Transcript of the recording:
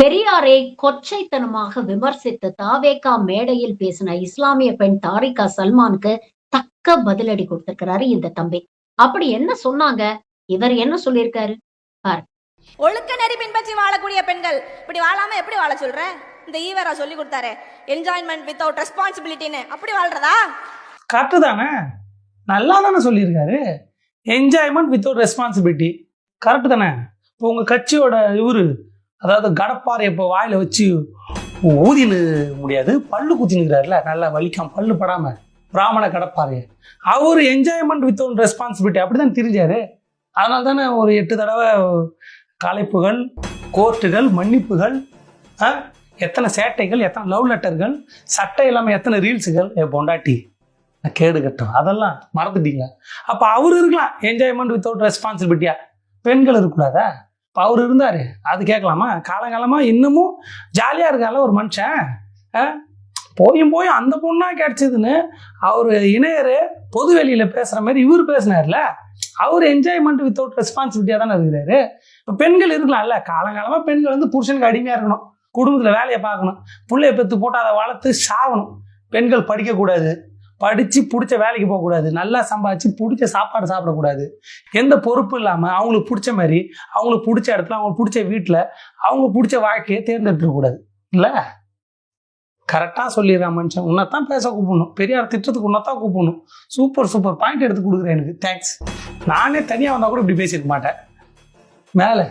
பெரியாரை கொச்சைத்தனமாக விமர்சித்து தாவேகா மேடையில் பேசின இஸ்லாமிய பெண் தாரிகா சல்மானுக்கு தக்க பதிலடி கொடுத்திருக்கிறாரு இந்த தம்பி. அப்படி என்ன சொன்னாங்க? இவர் என்ன சொல்லியிருக்காரு? ஒழுக்க நெறி பின்பற்றி வாழக்கூடிய பெண்கள். இப்படி வாழாம எப்படி வாழ சொல்ற? இந்த ஈவரா சொல்லி கொடுத்தாரு. என்ஜாய்மெண்ட் வித்தவுட் ரெஸ்பான்சிபிலிட்டின்னு அப்படி வாழ்றதா? கரெக்டு தானே? நல்லா தானே சொல்லியிருக்காரு. என்ஜாய்மெண்ட் வித்தவுட் ரெஸ்பான்சிபிலிட்டி கரெக்டு தானே? இப்போ உங்கள் கட்சியோட இவரு அதாவது கடப்பாறை இப்போ வாயில் வச்சு ஊதினு முடியாது பல்லு குத்தினுக்கிறாருல நல்லா வலிக்காம பல்லு படாம பிராமண கடப்பாறை அவர் என்ஜாய்மெண்ட் வித்தவுட் ரெஸ்பான்சிபிலிட்டி அப்படி தான் தெரிஞ்சாரு. அதனால தானே ஒரு எட்டு தடவை கலைப்புகள் கோர்ட்டுகள் மன்னிப்புகள் எத்தனை சேட்டைகள் எத்தனை லவ் லெட்டர்கள் சட்டை இல்லாமல் எத்தனை ரீல்ஸுகள் என் பொண்டாட்டி நான் கேடு கட்டும் அதெல்லாம் மறந்துட்டீங்க அப்போ அவர் இருக்கலாம் என்ஜாய்மெண்ட் வித்தவுட் ரெஸ்பான்சிபிலிட்டியா பெண்கள் இருக்கக்கூடாதா? இப்போ அவர் இருந்தார். அது கேட்கலாமா? காலங்காலமாக இன்னமும் ஜாலியாக இருக்கால ஒரு மனுஷன். ஆ? போயும் அந்த பொண்ணாக கிடச்சிதுன்னு அவர் இணையர் பொது வெளியில் பேசுகிற மாதிரி இவர் பேசினார்ல. அவர் என்ஜாய்மெண்ட் வித்தவுட் ரெஸ்பான்சிபிலிட்டியாக தானே இருக்கிறாரு. இப்போ பெண்கள் இருக்கலாம்ல. காலங்காலமாக பெண்கள் வந்து புருஷனுக்கு அடிமையாக இருக்கணும். குடும்பத்தில் வேலையை பார்க்கணும். பிள்ளைய பெற்று போட்டு அதை வளர்த்து சாவணும் பெண்கள் படிக்கக்கூடாது. படித்து பிடிச்ச வேலைக்கு போகக்கூடாது. நல்லா சம்பாதிச்சு பிடிச்ச சாப்பாடு சாப்பிடக்கூடாது. எந்த பொறுப்பும் இல்லாமல் அவங்களுக்கு பிடிச்ச மாதிரி அவங்களுக்கு பிடிச்ச இடத்துல அவங்களுக்கு பிடிச்ச வீட்டில் அவங்க பிடிச்ச வாழ்க்கையை தேர்ந்தெடுக்கக்கூடாது இல்லை? கரெக்டாக சொல்லிடுறான் மனுஷன். உன்னைத்தான் பேச கூப்பிடணும். பெரியார் திட்டத்துக்கு உன்னைத்தான் கூப்பிடணும். Super super. பாயிண்ட் எடுத்து கொடுக்குறேன் எனக்கு. தேங்க்ஸ் நானே தனியாக வந்தால் கூட இப்படி பேசியிருக்க மாட்டேன். மேலே.